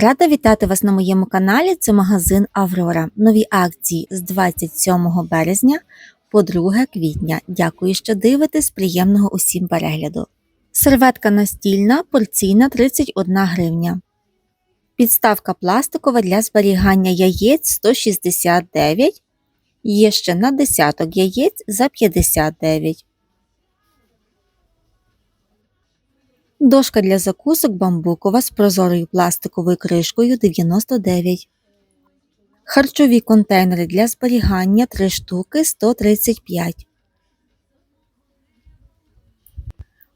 Рада вітати вас на моєму каналі. Це магазин Аврора. Нові акції з 27 березня по 2 квітня. Дякую, що дивитесь. Приємного усім перегляду. Серветка настільна, порційна 31 гривня. Підставка пластикова для зберігання яєць 169. Є ще на десяток яєць за 59. Дошка для закусок бамбукова з прозорою пластиковою кришкою 99. Харчові контейнери для зберігання 3 штуки 135.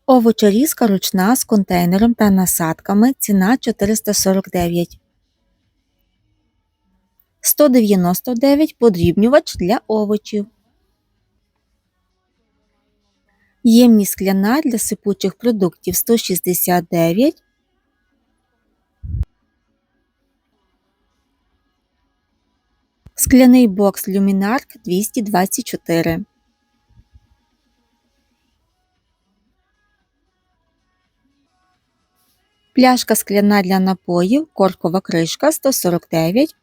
Овочерізка ручна з контейнером та насадками. Ціна 449. 199 подрібнювач для овочів. Ємність скляна для сипучих продуктів 169. Скляний бокс Люмінарк 224. Пляшка скляна для напоїв, коркова кришка 149,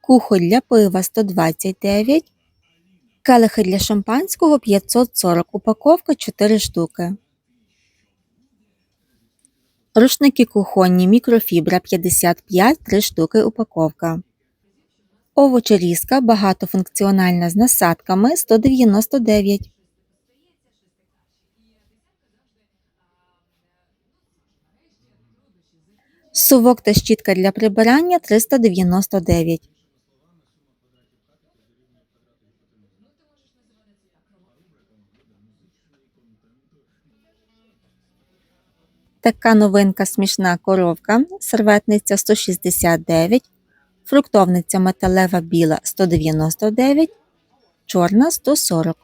кухоль для пива 129, келихи для шампанського 540, упаковка 4 штуки. Рушники кухонні мікрофібра 55, 3 штуки упаковка. Овочерізка багатофункціональна з насадками 199. Сувок та щітка для прибирання 399. Така новинка смішна коровка, серветниця 169, фруктовниця металева біла 199, чорна 140.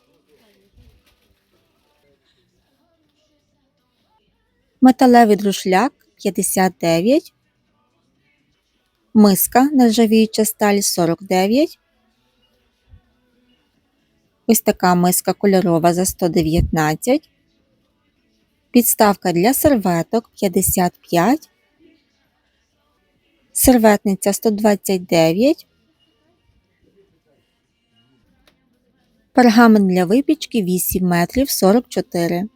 Металевий друшляк 59, миска нержавіюча сталь 49. Ось така миска кольорова за 119. Підставка для серветок 55. Серветниця 129. Пергамент для випічки 8 метрів 44.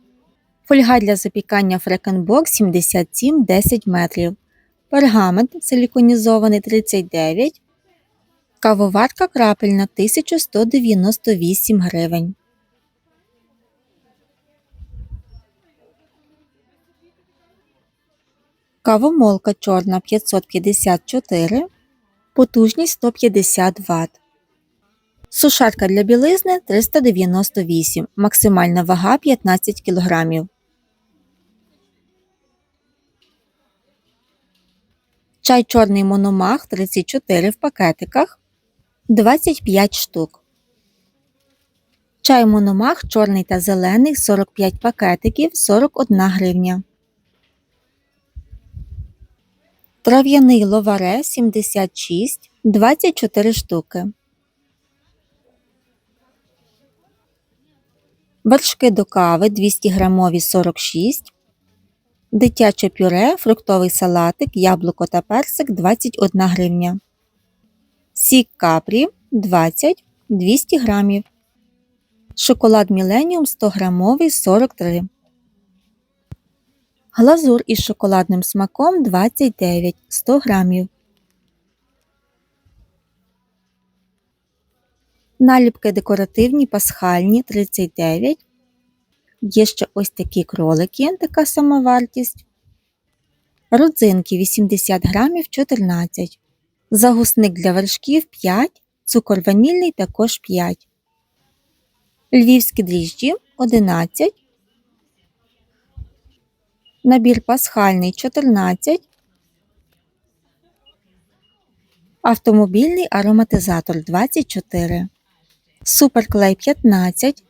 Фольга для запікання фрекенбок 77 10 метрів. Пергамент силіконізований 39. Кавоварка крапельна 1198 гривень. Кавомолка чорна 554, потужність 150 Вт. Сушарка для білизни 398, максимальна вага 15 кг. Чай чорний мономах 34 в пакетиках 25 штук. Чай мономах чорний та зелений 45 пакетиків 41 гривня. Трав'яний ловаре 76 24 штуки. Вершки до кави 200 грамові 46. Дитяче пюре, фруктовий салатик, яблуко та персик 21 гривня. Сік капрі 20 200 грамів. Шоколад Міленіум 100 грамовий 43. Глазур із шоколадним смаком 29 100 грамів. Наліпки декоративні пасхальні 39. Є ще ось такі кролики, така сама вартість. Родзинки 80 грамів 14. Загусник для вершків 5. Цукор ванільний також 5. Львівські дріжджі 11. Набір пасхальний 14. Автомобільний ароматизатор 24. Суперклей 15.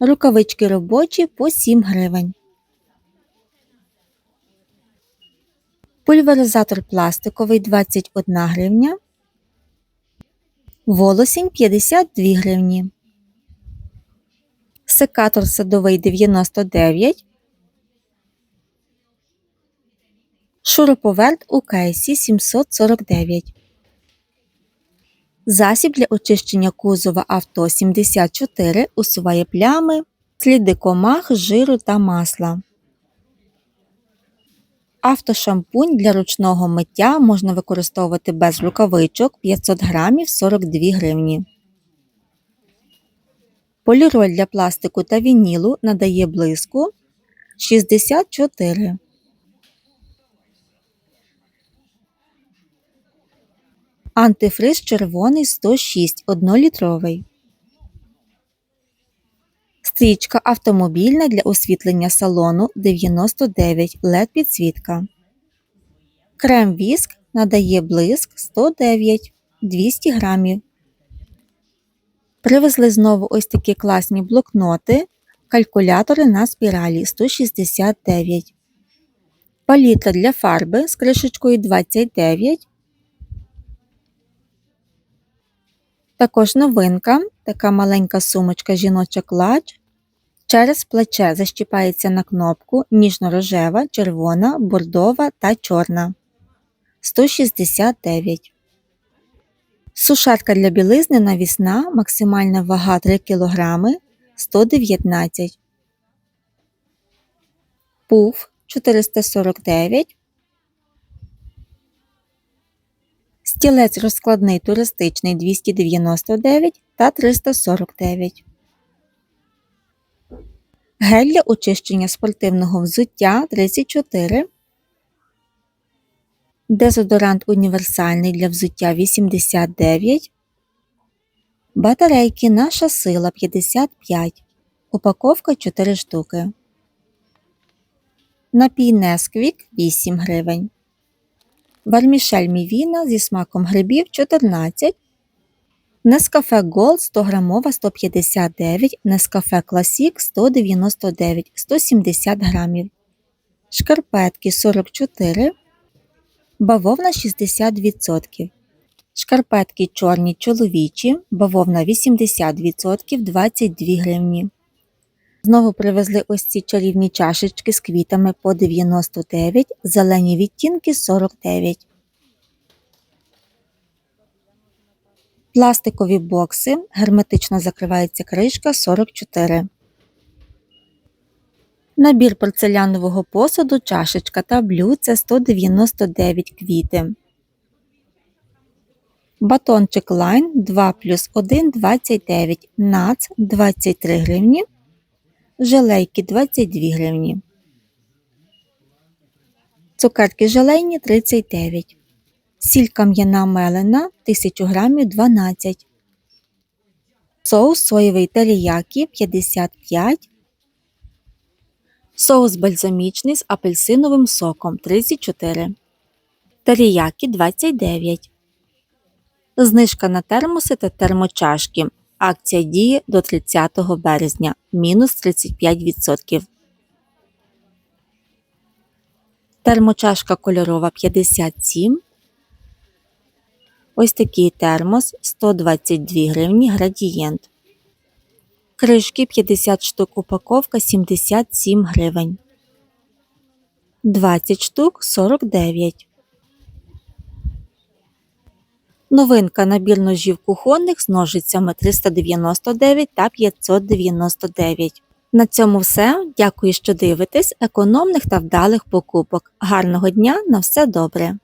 Рукавички робочі по 7 гривень. Пульверизатор пластиковий 21 гривня. Волосінь 52 гривні. Секатор садовий 99 Шуруповерт у кейсі 749. Засіб для очищення кузова авто 74 усуває плями, сліди комах, жиру та масла. Автошампунь для ручного миття можна використовувати без рукавичок 500 грамів 42 гривні. Поліроль для пластику та вінілу надає блиску 64. Антифриз червоний 106 1-літровий. Стрічка автомобільна для освітлення салону 99 LED підсвітка. Крем віск надає блиск 109 200 грамів. Привезли знову ось такі класні блокноти, калькулятори на спіралі 169. Палітра для фарби з кришечкою 29. Також новинка, така маленька сумочка жіноча клач. Через плече защіпається на кнопку ніжно-рожева, червона, бордова та чорна. 169. Сушарка для білизни навісна, максимальна вага 3 кг 119. Пуф 449. Стілець розкладний туристичний 299 та 349. Гель для очищення спортивного взуття 34. Дезодорант універсальний для взуття 89. Батарейки наша сила 55. Упаковка 4 штуки. Напій Несквік 8 гривень. Вармішель Мівіна зі смаком грибів 14. Нескафе Gold 100 грамова 159, Нескафе Класік 199 170 грамів. Шкарпетки 44. Бавовна 60%. Шкарпетки чорні чоловічі, бавовна 80% 22 гривні. Знову привезли ось ці чарівні чашечки з квітами по 99, зелені відтінки 49. Пластикові бокси, герметично закривається кришка 44. Набір порцелянового посуду, чашечка та блюдце 199 квіти. Батончик Line 2 плюс 1 29, нац 23 гривні, желейки 22 гривні. Цукерки желейні 39. Сіль кам'яна мелена 1000 грамів 12. Соус соєвий теріякі 55. Соус бальзамічний з апельсиновим соком 34. Теріякі 29. Знижка на термоси та термочашки. Акція діє до 30 березня. Мінус 35%. Термочашка кольорова 57. Ось такий термос 122 гривні градієнт. Кришки 50 штук упаковка 77 гривень. 20 штук 49. Новинка набір ножів кухонних з ножицями 399 та 599. На цьому все. Дякую, що дивитесь. Економних та вдалих покупок. Гарного дня на все добре!